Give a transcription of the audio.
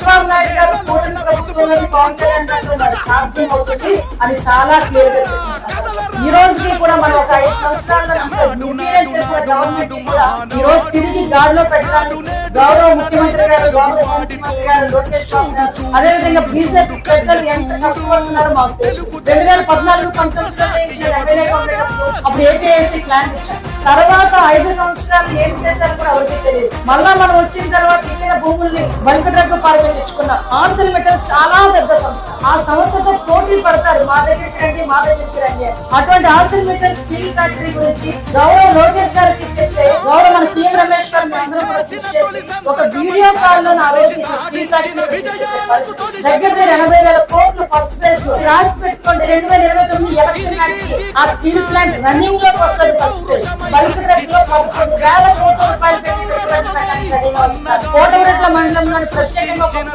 చంద్రబాబు నాయుడు గారు కూటమి ప్రభుత్వంలోని పవన్ కళ్యాణ్ సాధ్యం అవుతుంది అని చాలా క్లియర్గా ఈ రోజుకి కూడా మనం ఒక ఐదు సంవత్సరాల చేసిన గవర్నమెంట్ కూడా ఈ రోజు తిరిగి గాడిలో పెట్టాలి గౌరవ ముఖ్యమంత్రి గారు గౌరవ ముఖ్యమంత్రి గారు లోకేష్ బాబు గారు అదేవిధంగా బీజేపీ పెద్దలు ఎంత కష్టపడుతున్నారో మాకు తెలుసు. రెండు వేల పద్నాలుగు పంతొమ్మిదిలో అప్పుడు ఏపీఎస్సీ ప్లాన్ ఇచ్చాను తర్వాత ఐదు సంవత్సరాలు ఏం చేశారు కూడా ఎవరికి తెలియదు. మళ్ళా మనం వచ్చిన తర్వాత ఇచ్చిన భూముల్ని బలికడ్రకు పరిగణించుకున్నాం ఆర్సెల్ మెటల్ చాలా పెద్ద సంస్థ. ఆ సంస్థతో పోటీ పడతారు మా దగ్గరికి రండి మా దగ్గరికి రండి అని. అటువంటి ఆర్సెల్ మెటల్ స్టీల్ ఫ్యాక్టరీ గురించి గౌరవ లోకేష్ గారికి చెప్తే గౌరవ మన సీఎం రమేష్ గారిని అందరం ఒక వీడియో కాల్లో నా రోజు స్టీల్ ఫ్యాక్టరీ దగ్గర ఎనభై వేల కోట్లు ఫస్ట్ ఫేజ్లో రాసి పెట్టుకోండి. రెండు వేల ఇరవై తొమ్మిది ఎలక్షన్ నాటికి ఆ స్టీల్ ప్లాంట్ రన్నింగ్లోకి వస్తుంది ఫస్ట్ ఫేజ్ బలికడ్రకు లో పదకొండు వేల కోట్ల రూపాయలు పెట్టి వస్తారు మండలం రెడీగా ప్రత్యేకంగా